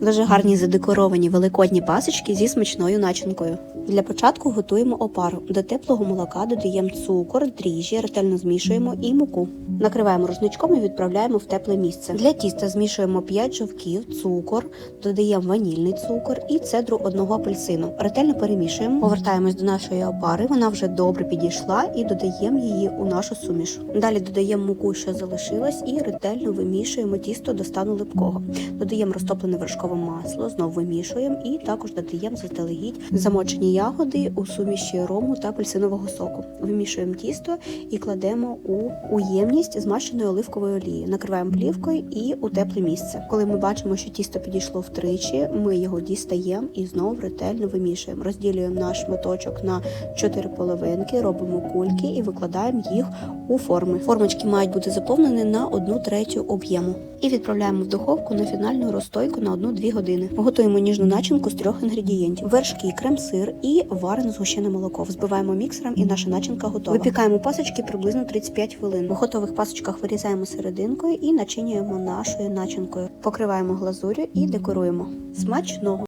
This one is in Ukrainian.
Дуже гарні задекоровані великодні пасочки зі смачною начинкою. Для початку готуємо опару. До теплого молока додаємо цукор, дріжджі, ретельно змішуємо і муку. Накриваємо рушничком і відправляємо в тепле місце. Для тіста змішуємо 5 жовтків, цукор, додаємо ванільний цукор і цедру одного апельсину. Ретельно перемішуємо, повертаємось до нашої опари. Вона вже добре підійшла і додаємо її у нашу суміш. Далі додаємо муку, що залишилась, і ретельно вимішуємо тісто до стану липкого. Додаємо розтоплене вершкове масло, знову вимішуємо і також додаємо заздалегідь замочені ягоди у суміші рому та апельсинового соку. Вимішуємо тісто і кладемо у уємність змащеної оливковою олією. Накриваємо плівкою і у тепле місце. Коли ми бачимо, що тісто підійшло втричі, ми його дістаємо і знову ретельно вимішуємо. Розділюємо наш шматочок на чотири половинки, робимо кульки і викладаємо їх у форми. Формочки мають бути заповнені на одну третю об'єму. І відправляємо в духовку на фінальну розстойку на 1-2 години. Готуємо ніжну начинку з трьох інгредієнтів: вершки, крем-сир і варене згущене молоко. Взбиваємо міксером і наша начинка готова. Випікаємо пасочки приблизно 35 хвилин. У готових пасочках вирізаємо серединкою і начинюємо нашою начинкою. Покриваємо глазурю і декоруємо. Смачного!